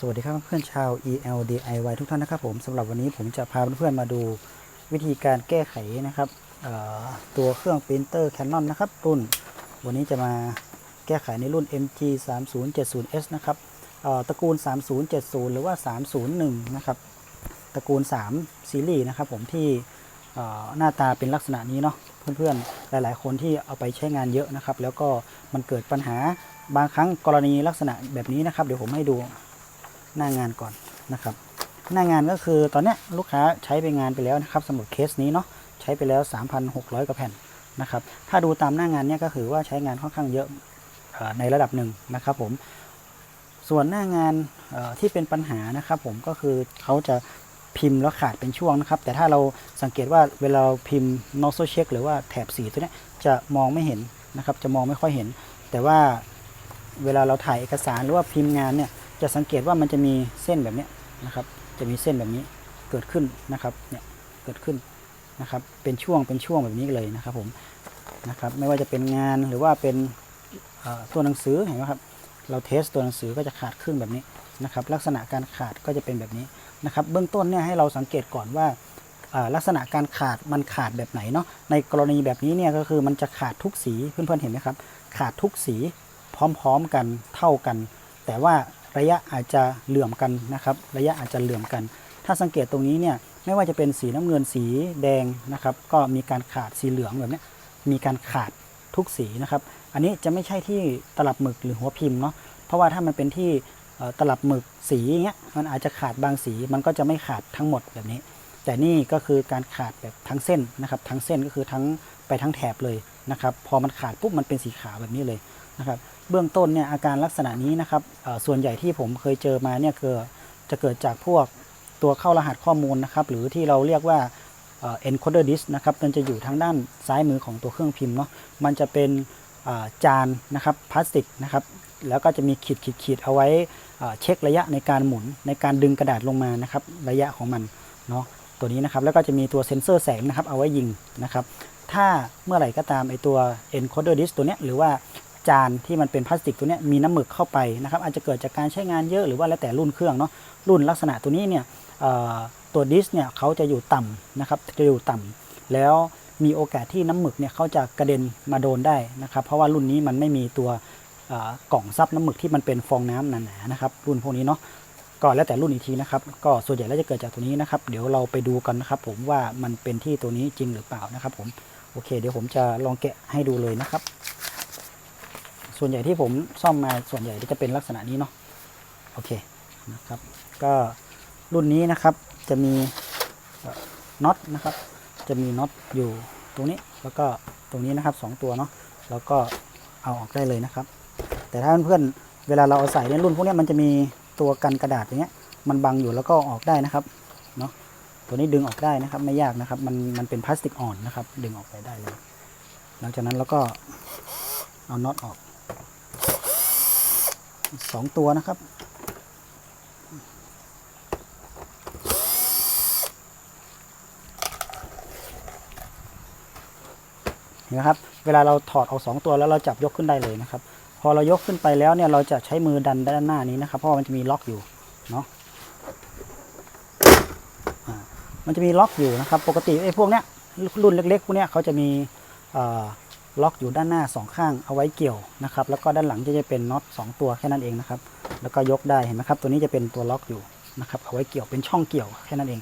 สวัสดีครับเพื่อนชาว ELDIY ทุกท่านนะครับผมสำหรับวันนี้ผมจะพาเพื่อนๆมาดูวิธีการแก้ไขนะครับตัวเครื่องปรินเตอร์ Canon นะครับรุ่น วันนี้จะมาแก้ไขในรุ่น MG 3 0 7 0 S นะครับตระกูล 3070 หรือว่า 301 นะครับตระกูล 3 ซีรีส์นะครับผมที่หน้าตาเป็นลักษณะนี้เนาะเพื่อนๆ หลายๆ คนที่เอาไปใช้งานเยอะนะครับ แล้วก็มันเกิดปัญหาบางครั้งกรณีลักษณะแบบนี้นะครับ เดี๋ยวผมให้ดู หน้างานก่อนนะครับ หน้างานก็คือตอนนี้ลูกค้าใช้ไปงานไปแล้วนะครับสำหรับเคสนี้เนาะใช้ไปแล้ว 3,600 กว่าแผ่นนะครับ ถ้าดูตามหน้างานเนี่ยก็คือว่าใช้งานค่อนข้างเยอะในระดับหนึ่งนะครับผมส่วนหน้างานที่เป็นปัญหานะครับผมก็คือเขาจะพิมพ์แล้วขาดเป็นช่วงนะครับ แต่ถ้าเราสังเกตว่าเวลาพิมพ์ nozzle check หรือว่าแถบสีตัวนี้จะมองไม่เห็นนะครับ จะมองไม่ค่อยเห็น แต่ว่าเวลาเราถ่ายเอกสารหรือว่าพิมพ์งานเนี่ย จะสังเกตว่ามันจะมีเส้นแบบนี้นะครับ จะมีเส้นแบบนี้เกิดขึ้นนะครับ เนี่ย เกิดขึ้นนะครับ เป็นช่วง เป็นช่วงแบบนี้เลยนะครับผม นะครับ ไม่ว่าจะเป็นงานหรือว่าเป็นตัวหนังสือเห็นไหมครับ เราเทสตัวหนังสือก็จะขาดครึ่งแบบนี้นะครับ ลักษณะการขาดก็จะเป็นแบบนี้นะครับ เบื้องต้นเนี่ยให้เราสังเกตก่อนว่าอ่าลักษณะการขาดมันขาดแบบไหนเนาะ ในกรณีแบบนี้เนี่ยก็คือมันจะขาดทุกสี เพื่อนๆเห็นไหมครับ ขาดทุกสีพร้อมๆกันเท่ากัน แต่ว่า ระยะอาจจะเหลื่อมกันนะครับ ระยะอาจจะเหลื่อมกัน ถ้าสังเกตตรงนี้เนี่ยไม่ว่าจะเป็นสีน้ำเงินสีแดงนะครับ ก็มีการขาดสีเหลืองแบบนี้มีการขาดทุกสีนะครับ อันนี้จะไม่ใช่ที่ตลับหมึกหรือหัวพิมพ์เนาะเพราะว่าถ้ามันเป็นที่ตลับหมึกสีอย่างเงี้ยมันอาจจะขาดบางสีมันก็จะไม่ขาดทั้งหมดแบบนี้ แต่นี่ก็คือการขาดแบบทั้งเส้นนะครับ ทั้งเส้นก็คือทั้งไปทั้งแถบเลยนะครับ พอมันขาดปุ๊บมันเป็นสีขาวแบบนี้เลยนะครับ เบื้องต้นเนี่ยอาการลักษณะนี้นะครับส่วนใหญ่ที่ผมเคยเจอมาเนี่ยคือจะเกิดจากพวกตัวเข้ารหัสข้อมูลนะครับ หรือที่เราเรียกว่า encoder disk นะครับ มันจะอยู่ทางด้านซ้ายมือของตัวเครื่องพิมพ์เนาะ มันจะเป็นจานนะครับพลาสติกนะครับ แล้วก็จะมีขีดขีดขีดเอาไว้เช็คระยะในการหมุนในการดึงกระดาษลงมานะครับ ระยะของมันเนาะ ตัวนี้นะครับ แล้วก็จะมีตัวเซ็นเซอร์แสงนะครับ เอาไว้ยิงนะครับ ถ้าเมื่อไหร่ก็ตามไอตัว encoder disk ตัวเนี้ยหรือว่า จานที่มันเป็นพลาสติกตัวนี้มีน้ำหมึกเข้าไปนะครับอาจจะเกิดจากการใช้งานเยอะหรือว่าแล้วแต่รุ่นเครื่องเนาะรุ่นลักษณะตัวนี้เนี่ยตัวดิสเนี่ยเขาจะอยู่ต่ำนะครับจะอยู่ต่ำแล้วมีโอกาสที่น้ำหมึกเนี่ยเขาจะกระเด็นมาโดนได้นะครับ เพราะว่ารุ่นนี้มันไม่มีตัวกล่องซับน้ำหมึกที่มันเป็นฟองน้ำหนาๆนะครับ รุ่นพวกนี้เนาะก็แล้วแต่รุ่นอีกทีนะครับ ก็ส่วนใหญ่แล้วจะเกิดจากตัวนี้นะครับ เดี๋ยวเราไปดูกันนะครับ ผมว่ามันเป็นที่ตัวนี้จริงหรือเปล่านะครับ ผมโอเค เดี๋ยวผมจะลองแกะให้ดูเลยนะครับ ส่วนใหญ่ที่ผมซ่อมมาส่วนใหญ่จะเป็นลักษณะนี้เนาะโอเคนะครับก็รุ่นนี้นะครับจะมีน็อตนะครับ จะมีน็อตอยู่ตรงนี้แล้วก็ตรงนี้นะครับสองตัวเนาะแล้วก็เอาออกได้เลยนะครับ แต่ถ้าเพื่อนๆเวลาเราเอาใส่ในรุ่นพวกนี้มันจะมีตัวกันกระดาษอย่างเงี้ยมันบังอยู่แล้วก็อออกได้นะครับเนาะตัวนี้ดึงออกได้นะครับไม่ยากนะครับ มันมันเป็นพลาสติกอ่อนนะครับ ดึงออกไปได้เลย หลังจากนั้นเราก็เอาน็อตออก สองตัวนะครับเห็นะครับ เวลาเราถอดเอาสองตัวแล้วเราจับยกขึ้นได้เลยนะครับ พอเรายกขึ้นไปแล้วเนี่ยเราจะใช้มือดันด้านหน้านี้นะครับ เพราะมันจะมีล็อกอยู่เนาะมันจะมีล็อกอยู่นะครับ ปกติไอ้พวกเนี้ยรุ่นเล็กๆพวกเนี้ยเขาจะมีอ่อ ล็อกอยู่ด้านหน้าสองข้างเอาไว้เกี่ยวนะครับ แล้วก็ด้านหลังจะจะเป็นน็อตสองตัวแค่นั้นเองนะครับ แล้วก็ยกได้เห็นไหมครับ ตัวนี้จะเป็นตัวล็อกอยู่นะครับเอาไว้เกี่ยวเป็นช่องเกี่ยวแค่นั้นเอง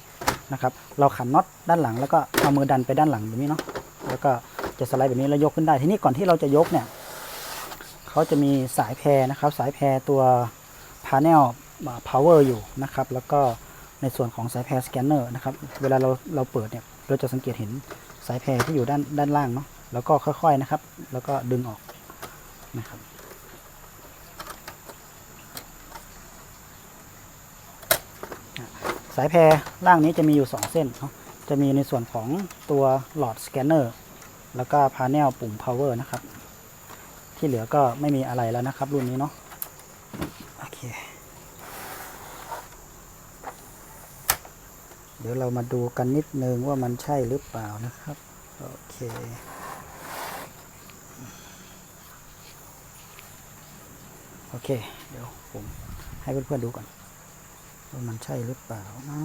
นะครับ เราขันน็อตด้านหลังแล้วก็เอามือดันไปด้านหลังแบบนี้เนาะแล้วก็จะสไลด์แบบนี้แล้วยกขึ้นได้ทีนี้ก่อนที่เราจะยกเนี่ยเขาจะมีสายแพรนะครับ สายแพรตัวพา n e l power อยู่นะครับ แล้วก็ในส่วนของสายแพรสแกนเนอร์นะครับ เวลาเราเราเปิดเนี่ยเราจะสังเกตเห็นสายแพรที่อยู่ด้านด้านล่างเนาะ แล้วก็ค่อยๆนะครับ แล้วก็ดึงออกนะครับสายแพรล่างนี้จะมีอยู่ 2 เส้นเนาะจะมีในส่วนของตัวหลอดสแกนเนอร์แล้วก็พา n e l ปุ่ม power นะครับ ที่เหลือก็ไม่มีอะไรแล้วนะครับ รุ่นนี้เนาะโอเค เดี๋ยวเรามาดูกันนิดนึงว่ามันใช่หรือเปล่านะครับ โอเค อเค เดี๋ยวผมให้เพื่อนๆดูก่อนว่ามันใช่หรือเปล่านะ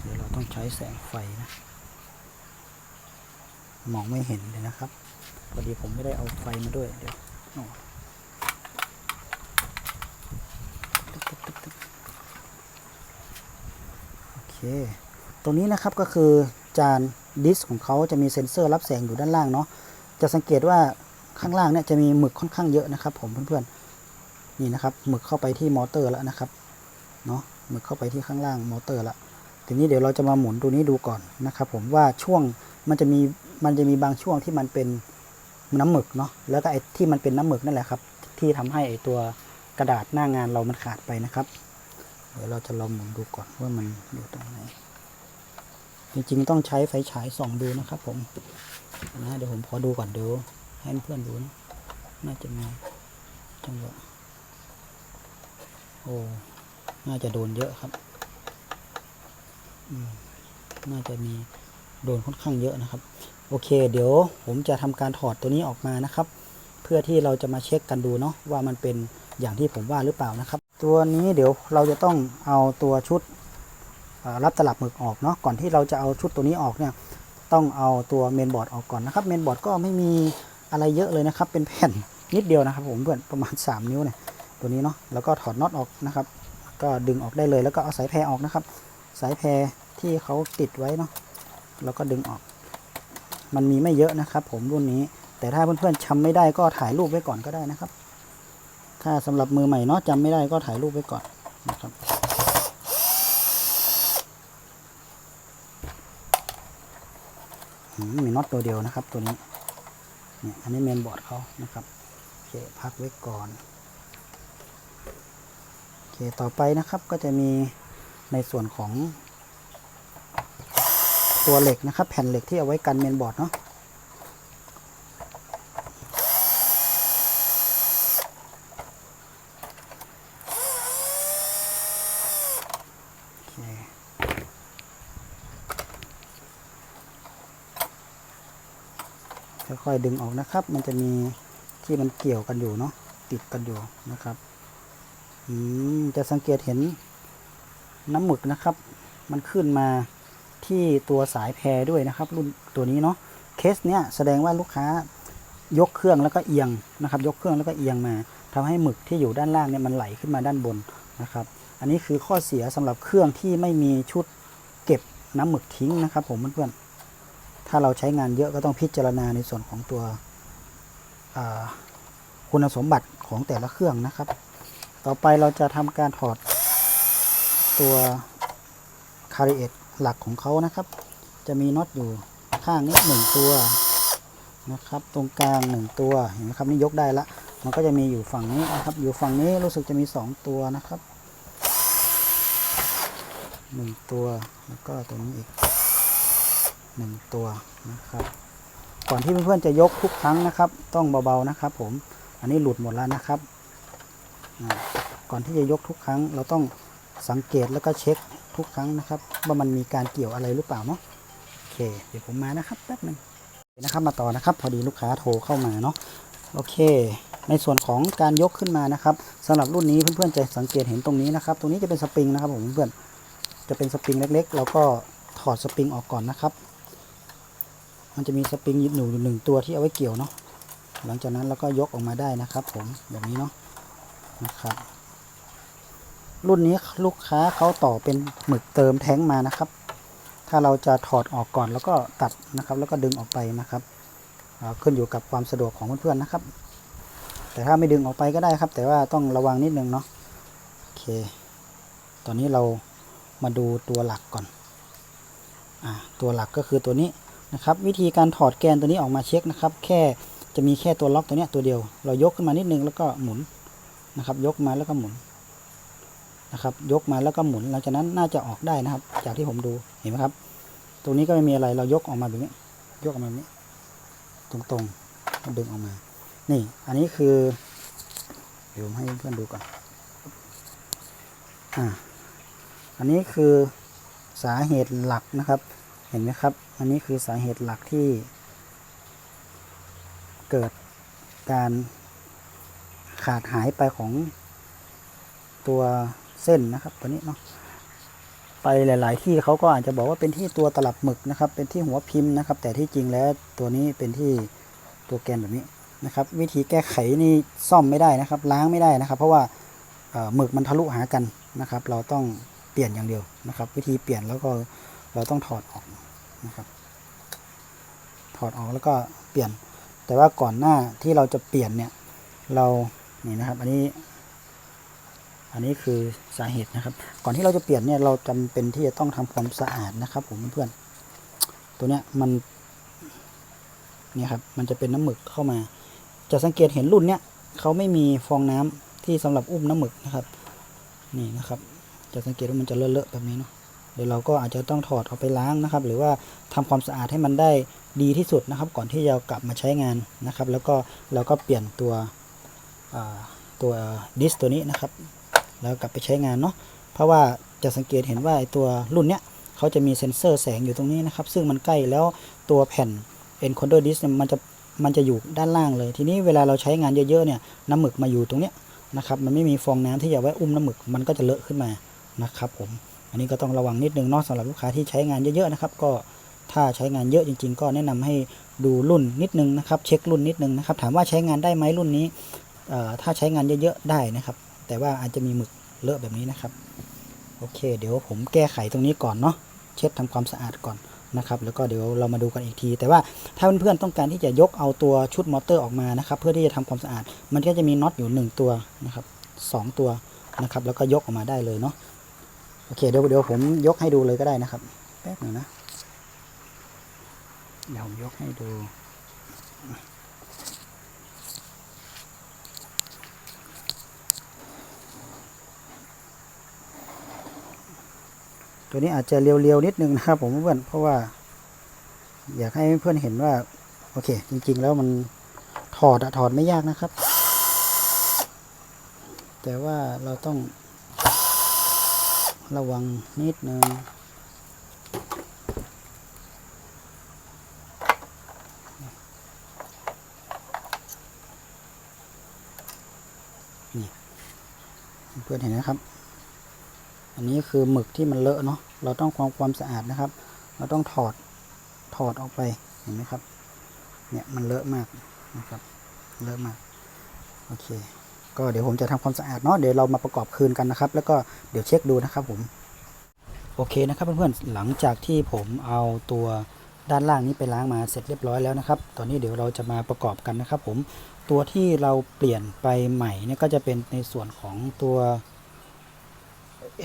เดี๋ยวเราต้องใช้แสงไฟนะ มองไม่เห็นเลยนะครับ พอดีผมไม่ได้เอาไฟมาด้วย เดี๋ยวโอ้ตึ๊บตึ๊บตึ๊บตึ๊บโอเค ตรงนี้นะครับก็คือจานดิสของเขาจะมีเซ็นเซอร์รับแสงอยู่ด้านล่างเนาะ จะสังเกตว่า ข้างล่างเนี่ยจะมีหมึกค่อนข้างเยอะนะครับ ผมเพื่อนๆนี่นะครับหมึกเข้าไปที่มอเตอร์แล้วนะครับเนาะหมึกเข้าไปที่ข้างล่างมอเตอร์แล้วทีนี้เดี๋ยวเราจะมาหมุนตัวนี้ดูก่อนนะครับผมว่าช่วงมันจะมีมันจะมีบางช่วงที่มันเป็นน้ำหมึกเนาะแล้วก็ไอ้ที่มันเป็นน้ำหมึกนั่นแหละครับ ที่ทำให้ไอ้ตัวกระดาษหน้างานเรามันขาดไปนะครับ เดี๋ยวเราจะลองหมุนดูก่อนว่ามันอยู่ตรงไหนจริงๆต้องใช้ไฟฉายส่องดูนะครับผมนะเดี๋ยวผมขอดูก่อนเดี๋ยว ให้เพื่อนดูนะน่าจะมีจังหวะโอ้ น่าจะโดนเยอะครับ น่าจะมีโดนค่อนข้างเยอะนะครับ โอเค เดี๋ยวผมจะทำการถอดตัวนี้ออกมานะครับ เพื่อที่เราจะมาเช็คกันดูเนาะว่ามันเป็นอย่างที่ผมว่าหรือเปล่านะครับ ตัวนี้เดี๋ยวเราจะต้องเอาตัวชุดรับตลับหมึกออกเนาะก่อนที่เราจะเอาชุดตัวนี้ออกเนี่ยต้องเอาตัวเมนบอร์ดออกก่อนนะครับเมนบอร์ดก็ไม่มี อะไรเยอะเลยนะครับ เป็นแผ่นนิดเดียวนะครับ ผมเพื่อนประมาณ 3 นิ้วเนี่ยตัวนี้เนาะแล้วก็ถอดน็อตออกนะครับ ก็ดึงออกได้เลยแล้วก็เอาสายแพรออกนะครับ สายแพรที่เขาติดไว้เนาะแล้วก็ดึงออก มันมีไม่เยอะนะครับ ผมรุ่นนี้ แต่ถ้าเพื่อนๆจำไม่ได้ก็ถ่ายรูปไว้ก่อนก็ได้นะครับ ถ้าสำหรับมือใหม่เนาะจำไม่ได้ก็ถ่ายรูปไว้ก่อนนะครับมีน็อตตัวเดียวนะครับตัวนี้ อันนี้เมนบอร์ดเขานะครับโอเคพักไว้ก่อนโอเคต่อไปนะครับก็จะมีในส่วนของตัวเหล็กนะครับ แผ่นเหล็กที่เอาไว้กันเมนบอร์ดเนาะโอเค ค่ อยๆดึงออกนะครับ มันจะมีที่มันเกี่ยวกันอยู่เนาะติดกันอยู่นะครับอืมจะสังเกตเห็นน้ำหมึกนะครับ มันขึ้นมาที่ตัวสายแพรด้วยนะครับ รุ่นตัวนี้เนาะเคสเนี้ยแสดงว่าลูกค้ายกเครื่องแล้วก็เอียงนะครับ ยกเครื่องแล้วก็เอียงมาทำให้หมึกที่อยู่ด้านล่างเนี่ยมันไหลขึ้นมาด้านบนนะครับ อันนี้คือข้อเสียสำหรับเครื่องที่ไม่มีชุดเก็บน้ำหมึกทิ้งนะครับ ผมเพื่อนๆ ถ้าเราใช้งานเยอะก็ต้องพิจารณาในส่วนของตัวคุณสมบัติของแต่ละเครื่องนะครับ ต่อไปเราจะทำการถอดตัวคาริเอตหลักของเขานะครับ จะมีน็อตอยู่ข้างนี้หนึ่งตัวนะครับ ตรงกลางหนึ่งตัวเห็นไหมครับนี่ยกได้ละ มันก็จะมีอยู่ฝั่งนี้นะครับ อยู่ฝั่งนี้รู้สึกจะมีสองตัวนะครับหนึ่งตัวแล้วก็ตรงนี้อีก หนึ่งตัวนะครับ ก่อนที่เพื่อนๆจะยกทุกครั้งนะครับ ต้องเบาๆนะครับ ผม อันนี้หลุดหมดแล้วนะครับ ก่อนที่จะยกทุกครั้ง เราต้องสังเกตแล้วก็เช็คทุกครั้งนะครับ ว่ามันมีการเกี่ยวอะไรหรือเปล่าเนาะโอเค เดี๋ยวผมมานะครับแป๊บหนึงนะครับมาต่อนะครับ พอดีลูกค้าโทรเข้ามาเนาะโอเค ในส่วนของการยกขึ้นมานะครับสำหรับรุ่นนี้เพื่อนๆจะสังเกตเห็นตรงนี้นะครับ ตรงนี้จะเป็นสปริงนะครับผมเพื่อนจะเป็นสปริงเล็กๆเราก็ถอดสปริงออกก่อนนะครับ มันจะมีสปริงอยู่อยู่หนึ่งตัวที่เอาไว้เกี่ยวเนาะหลังจากนั้นเราก็ยกออกมาได้นะครับ ผมแบบนี้เนาะนะครับ รุ่นนี้ลูกค้าเขาต่อเป็นหมึกเติมแท้งมานะครับ ถ้าเราจะถอดออกก่อนแล้วก็ตัดนะครับ แล้วก็ดึงออกไปนะครับอ่าขึ้นอยู่กับความสะดวกของเพื่อนๆนะครับ แต่ถ้าไม่ดึงออกไปก็ได้ครับ แต่ว่าต้องระวังนิดนึงเนาะโอเค ตอนนี้เรามาดูตัวหลักก่อนอ่าตัวหลักก็คือตัวนี้ นะครับวิธีการถอดแกนตัวนี้ออกมาเช็คนะครับ แค่จะมีแค่ตัวล็อกตัวนี้ตัวเดียว เรายกขึ้นมานิดนึงแล้วก็หมุนนะครับ ยกมาแล้วก็หมุนนะครับ ยกมาแล้วก็หมุนหลังจากนั้นน่าจะออกได้นะครับ จากที่ผมดูเห็นไหมครับ ตรงนี้ก็ไม่มีอะไรเรายกออกมาแบบนี้ ยกออกมาแบบนี้ ตรงๆดึงออกมา นี่อันนี้คือเดี๋ยวผมให้เพื่อนดูก่อนอ่าอันนี้คือสาเหตุหลักนะครับ เห็นไหมครับ อันนี้คือสาเหตุหลักที่ เกิดการขาดหายไปของตัวเส้นนะครับตัวนี้เนาะไปหลาย ๆ ที่เขาก็อาจจะบอกว่าเป็นที่ตัวตลับหมึกนะครับ เป็นที่หัวพิมพ์นะครับ แต่ที่จริงแล้วตัวนี้เป็นที่ตัวแกนแบบนี้นะครับ วิธีแก้ไขนี่ซ่อมไม่ได้นะครับ ล้างไม่ได้นะครับ เพราะว่าหมึกมันทะลุหากันนะครับ เราต้องเปลี่ยนอย่างเดียวนะครับ วิธีเปลี่ยนแล้วก็ เราต้องถอดออกนะครับ ถอดออกแล้วก็เปลี่ยน แต่ว่าก่อนหน้าที่เราจะเปลี่ยนเนี่ย เรานี่นะครับ อันนี้ อันนี้คือสาเหตุนะครับ ก่อนที่เราจะเปลี่ยนเนี่ยเราจำเป็นที่จะต้องทำความสะอาดนะครับ ผมเพื่อนตัวเนี้ยมันเนี่ยครับ มันจะเป็นน้ำหมึกเข้ามา จะสังเกตเห็นรุ่นเนี้ยเขาไม่มีฟองน้ำที่สำหรับอุ้มน้ำหมึกนะครับ นี่นะครับ จะสังเกตว่ามันจะเลอะๆแบบนี้เนาะ เดี๋ยวเราก็อาจจะต้องถอดเอาไปล้างนะครับ หรือว่าทำความสะอาดให้มันได้ดีที่สุดนะครับ ก่อนที่จะกลับมาใช้งานนะครับ แล้วก็เราก็เปลี่ยนตัวตัวดิสตัวนี้นะครับ แล้วกลับไปใช้งานเนาะเพราะว่าจะสังเกตเห็นว่าไอตัวรุ่นเนี้ยเขาจะมีเซ็นเซอร์แสงอยู่ตรงนี้นะครับ ซึ่งมันใกล้แล้วตัวแผ่น encoder disk เนี่ยมันจะมันจะอยู่ด้านล่างเลย ทีนี้เวลาเราใช้งานเยอะๆเนี่ยน้ำหมึกมาอยู่ตรงเนี้ยนะครับ มันไม่มีฟองน้ำที่จะไว้อุ้มน้ำหมึก มันก็จะเลอะขึ้นมานะครับผม นนี้ก็ต้องระวังนิดนึงเนาะสำหรับลูกค้าที่ใช้งานเยอะๆนะครับ ก็ถ้าใช้งานเยอะจริง ๆ ก็แนะนำให้ดูรุ่นนิดนึงนะครับ เช็ครุ่นนิดนึงนะครับ ถามว่าใช้งานได้ไหมรุ่นนี้ถ้าใช้งานเยอะๆได้นะครับ แต่ว่าอาจจะมีหมึกเลอะแบบนี้นะครับ โอเค เดี๋ยวผมแก้ไขตรงนี้ก่อนเนาะเช็ดทำความสะอาดก่อนนะครับแล้วก็เดี๋ยวเรามาดูกันอีกที แต่ว่าถ้าเพื่อนๆต้องการที่จะยกเอาตัวชุดมอเตอร์ออกมานะครับ เพื่อที่จะทำความสะอาด มันก็จะมีน็อตอยู่หนึ่งตัวนะครับสองตัวนะครับ แล้วก็ยกออกมาได้เลยเนาะ โอเคเดี๋ยวเดี๋ยวผมยกให้ดูเลยก็ได้นะครับ แป๊บหนึ่งนะ เดี๋ยวผมยกให้ดูตัวนี้อาจจะเรียวๆนิดนึงนะครับผมเพื่อนเพราะว่า อยากให้เพื่อนเห็นว่า โอเค จริง ๆ แล้วมันถอดอะถอดไม่ยากนะครับ แต่ว่าเราต้อง ระวังนิดนึงนี่เพื่อนเห็นนะครับ อันนี้คือหมึกที่มันเลอะเนาะเราต้องความความสะอาดนะครับ เราต้องถอดถอดออกไปเห็นไหมครับ เนี่ยมันเลอะมากนะครับ เลอะมาก โอเค ก็เดี๋ยวผมจะทำความสะอาดเนาะเดี๋ยวเรามาประกอบคืนกันนะครับ แล้วก็เดี๋ยวเช็คดูนะครับผมโอเคนะครับเพื่อนๆหลังจากที่ผมเอาตัวด้านล่างนี้ไปล้างมาเสร็จเรียบร้อยแล้วนะครับ ตอนนี้เดี๋ยวเราจะมาประกอบกันนะครับ ผมตัวที่เราเปลี่ยนไปใหม่เนี่ยก็จะเป็นในส่วนของตัว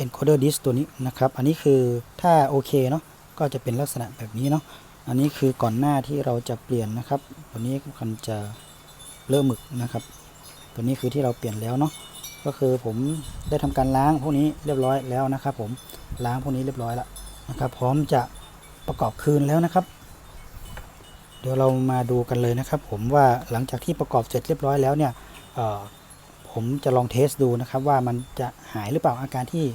encoder disk ตัวนี้นะครับ อันนี้คือถ้าโอเคเนาะก็จะเป็นลักษณะแบบนี้เนาะอันนี้คือก่อนหน้าที่เราจะเปลี่ยนนะครับ ตัวนี้มันจะเลอะหมึกนะครับ ตัวนี้คือที่เราเปลี่ยนแล้วเนาะก็คือผมได้ทำการล้างพวกนี้เรียบร้อยแล้วนะครับ ผมล้างพวกนี้เรียบร้อยแล้วนะครับ พร้อมจะประกอบคืนแล้วนะครับ เดี๋ยวเรามาดูกันเลยนะครับ ผมว่าหลังจากที่ประกอบเสร็จเรียบร้อยแล้วเนี่ยผมจะลองเทสดูนะครับว่ามันจะหายหรือเปล่าอาการที่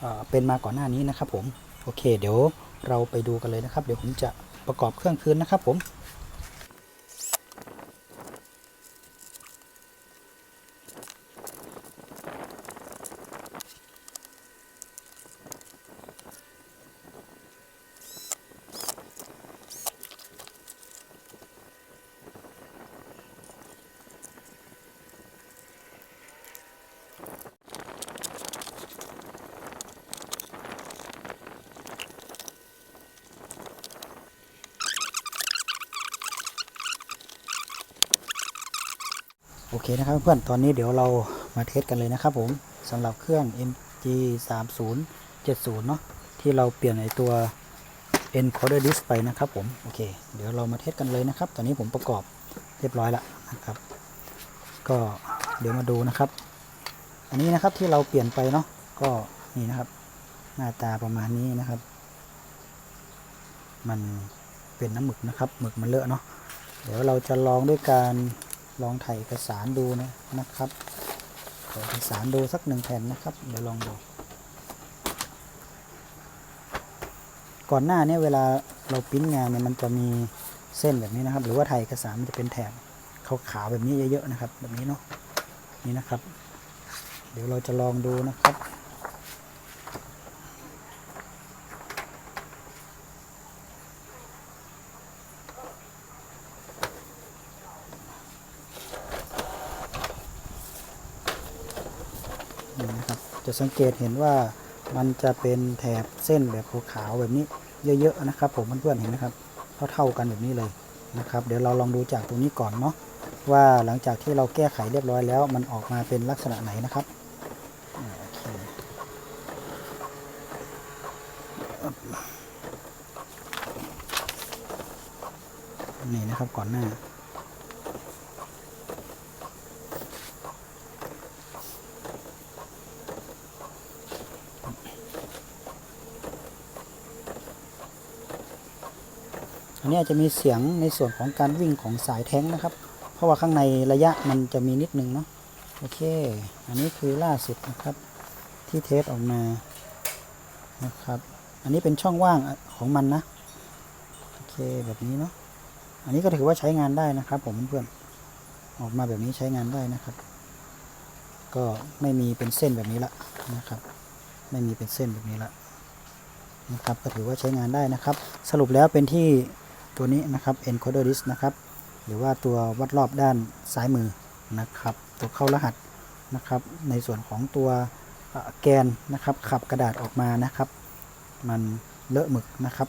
เเป็นมาก่อนหน้านี้นะครับ ผมโอเค เดี๋ยวเราไปดูกันเลยนะครับ เดี๋ยวผมจะประกอบเครื่องคืนนะครับ ผม โอเคนะครับเพื่อนตอนนี้เดี๋ยวเรามาเทสกันเลยนะครับผมสำหรับเครื่อง MG 3 0 7 0เนาะที่เราเปลี่ยนไอตัว encoder disk ไปนะครับผมโอเค เดี๋ยวเรามาเทสกันเลยนะครับ ตอนนี้ผมประกอบเรียบร้อยแล้วนะครับ ก็เดี๋ยวมาดูนะครับ อันนี้นะครับที่เราเปลี่ยนไปเนาะก็นี่นะครับ หน้าตาประมาณนี้นะครับ มันเป็นน้ำหมึกนะครับหมึกมันเลอะเนาะเดี๋ยวเราจะลองด้วยการ ลองถ่ายเอกสารดูนะนะครับถ่ายเอกสารดูสักหนึ่งแผ่นนะครับ เดี๋ยวลองดู ก่อนหน้าเนี้เวลาเราปริ้นงานเนี่ยมันจะมีเส้นแบบนี้นะครับ หรือว่าถ่ายเอกสารมันจะเป็นแถบขาวๆแบบนี้เยอะๆนะครับ แบบนี้เนาะนี่นะครับ เดี๋ยวเราจะลองดูนะครับ นี่นะครับ จะสังเกตเห็นว่ามันจะเป็นแถบเส้นแบบขาวๆแบบนี้เยอะๆนะครับ ผมเพื่อนๆเห็นไหมครับเท่าๆกันแบบนี้เลยนะครับ เดี๋ยวเราลองดูจากตรงนี้ก่อนเนาะว่าหลังจากที่เราแก้ไขเรียบร้อยแล้ว มันออกมาเป็นลักษณะไหนนะครับนี่นะครับก่อนหน้า นี้จะมีเสียงในส่วนของการวิ่งของสายแท้งนะครับ เพราะว่าข้างในระยะมันจะมีนิดนึงเนาะโอเค อันนี้คือล่าสุดนะครับที่เทสออกมานะครับ อันนี้เป็นช่องว่างของมันนะโอเคแบบนี้เนาะอันนี้ก็ถือว่าใช้งานได้นะครับ ผมเพื่อนออกมาแบบนี้ใช้งานได้นะครับ ก็ไม่มีเป็นเส้นแบบนี้ละนะครับ ไม่มีเป็นเส้นแบบนี้ละนะครับ ก็ถือว่าใช้งานได้นะครับ สรุปแล้วเป็นที่ ตัวนี้นะครับ encoder disk นะครับ หรือว่าตัววัดรอบด้านซ้ายมือนะครับ ตัวเข้ารหัสนะครับ ในส่วนของตัวแกนนะครับ ขับกระดาษออกมานะครับ มันเลอะหมึกนะครับ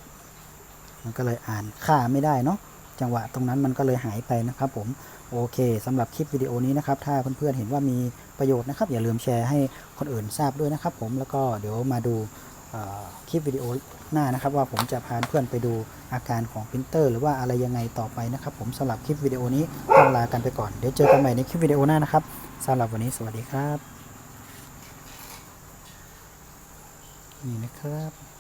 มันก็เลยอ่านค่าไม่ได้เนาะจังหวะตรงนั้นมันก็เลยหายไปนะครับผมโอเคสำหรับคลิปวิดีโอนี้นะครับ ถ้าเพื่อนๆเห็นว่ามีประโยชน์นะครับ อย่าลืมแชร์ให้คนอื่นทราบด้วยนะครับผมแล้วก็เดี๋ยวมาดู คลิปวิดีโอหน้านะครับ ว่าผมจะพาเพื่อนไปดูอาการของพิมพ์เตอร์ หรือว่าอะไรยังไงต่อไปนะครับผมสำหรับคลิปวิดีโอนี้ต้องลากันไปก่อนเดี๋ยวเจอกันใหม่ในคลิปวิดีโอหน้านะครับสำหรับวันนี้สวัสดีครับนี่นะครับ